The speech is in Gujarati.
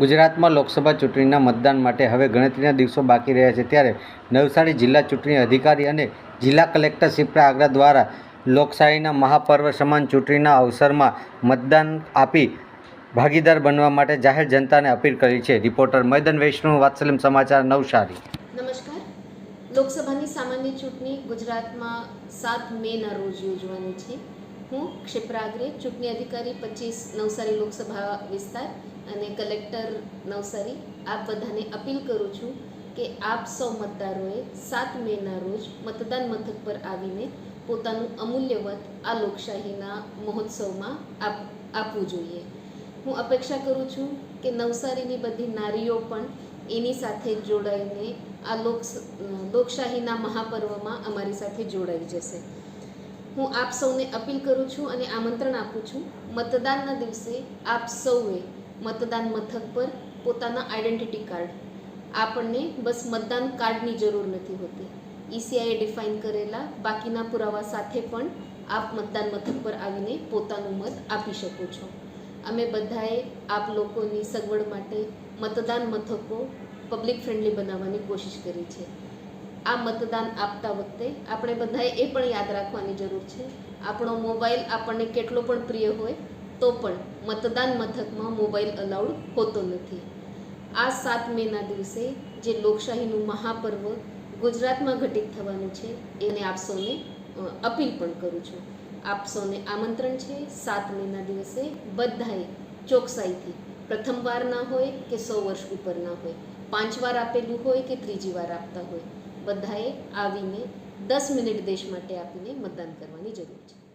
ગુજરાતમાં લોકસભા ચૂંટણીના મતદાન માટે હવે ગણતરીના દિવસો બાકી રહ્યા છે. ત્યારે નવસારી જિલ્લા ચૂંટણી અધિકારી અને જિલ્લા કલેક્ટર સિપ્રા આગ્રા દ્વારા લોકશાહીના મહાપર્વ સમાન ચૂંટણીના અવસરમાં મતદાન આપી ભાગીદાર બનવા માટે જાહેર જનતાને અપીલ કરી છે. રિપોર્ટર મૈદન વૈષ્ણવ, વાત્સલ્યમ સમાચાર, નવસારી. નમસ્કાર. લોકસભાની સામાન્ય ચૂંટણી ગુજરાતમાં સાત મેના રોજ યોજવાની છે. હું ક્ષિપ્રાગ્રે ચૂંટણી અધિકારી પચીસ નવસારી લોકસભા વિસ્તાર અને કલેક્ટર નવસારી. આપ બધાને અપીલ કરું છું કે આપ સૌ મતદારોએ સાત મેના રોજ મતદાન મથક પર આવીને પોતાનું અમૂલ્ય મત આ લોકશાહીના મહોત્સવમાં આપ, આપવું જોઈએ. હું અપેક્ષા કરું છું કે નવસારીની બધી નારીઓ પણ એની સાથે જોડાઈને આ લોક લોકશાહીના મહાપર્વમાં અમારી સાથે જોડાઈ જશે. હું આપ સૌને અપીલ કરું છું અને આમંત્રણ આપું છું, મતદાનના દિવસે આપ સૌએ મતદાન મથક પર પોતાના આઈડેન્ટિટી કાર્ડ આપણને બસ મતદાન કાર્ડની જરૂર નથી હોતી. ઈસીઆઈએ ડિફાઇન કરેલા બાકીના પુરાવા સાથે પણ આપ મતદાન મથક પર આવીને પોતાનું મત આપી શકો છો. અમે બધાએ આપ લોકોની સગવડ માટે મતદાન મથકો પબ્લિક ફ્રેન્ડલી બનાવવાની કોશિશ કરી છે. આ મતદાન આપતા વખતે આપણે બધાએ એ પણ યાદ રાખવાની જરૂર છે. આપણો મોબાઈલ આપણને કેટલો પણ પ્રિય હોય, તો પણ મતદાન મથકમાં મોબાઈલ અલાઉડ હોતો નથી. આ સાત મેના દિવસે જે લોકશાહીનું મહાપર્વ ગુજરાતમાં ઘટિત થવાનું છે, એને આપ સૌને અપીલ પણ કરું છું. આપ સૌને આમંત્રણ છે, સાત મેના દિવસે બધાએ ચોકસાઈથી પ્રથમ વાર ના હોય કે સો વર્ષ ઉપર ના હોય. પાંચ વાર આપેલું હોય કે ત્રીજી વાર આપતા હોય. બધાએ આવીને દસ મિનિટ દેશ માટે આપીને મતદાન કરવાની જરૂર છે.